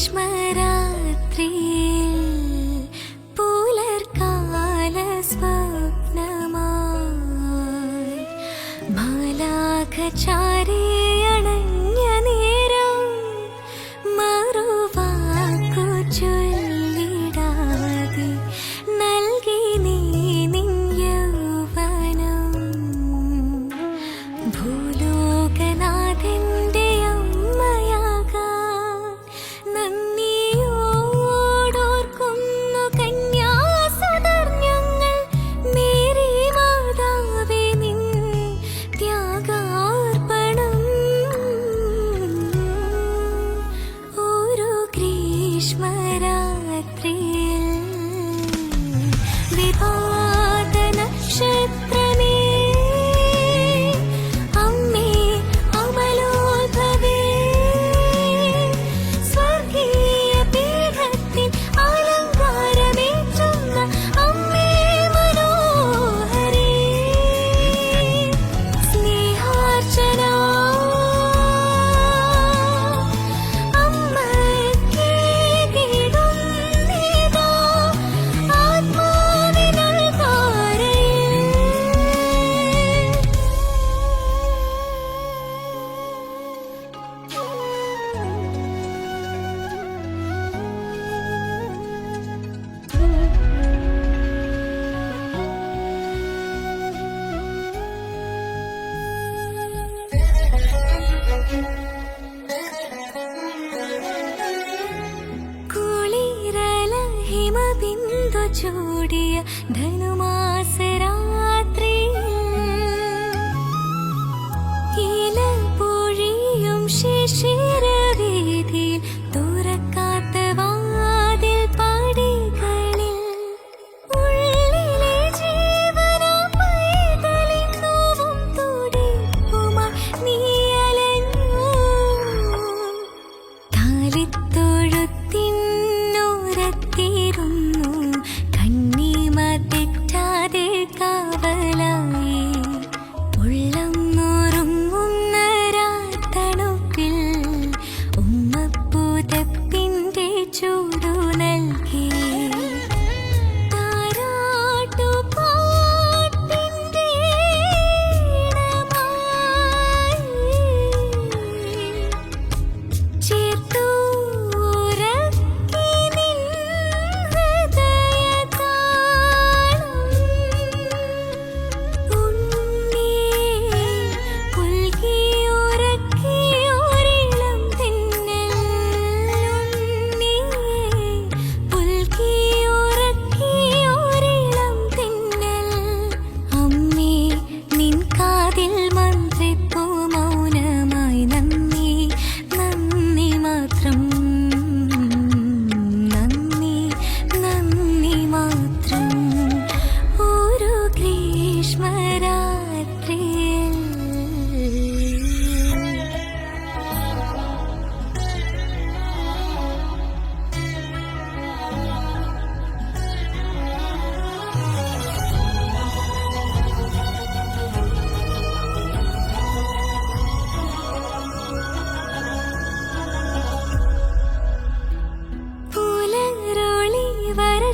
ഗ്രീഷ്മരാത്രി പുലർകാല സ്വപ്നമായി ബാലാഖചാരേ ചൂടിയ ധനുമാസരാത്രി ഇല പൊഴിയും ശിശിരവേദിയിൽ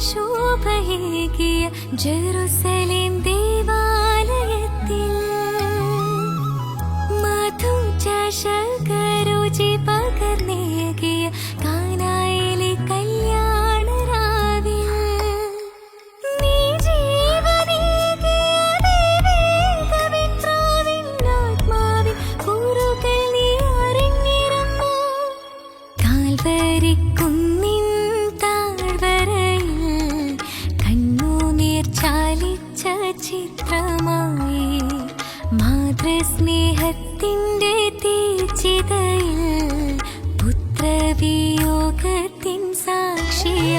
शो भे कि जले മാതൃസ്നേഹത്തിന്റെ തീച്ചിതയിൽ പുത്രവിയോഗത്തിൻ സാക്ഷിയ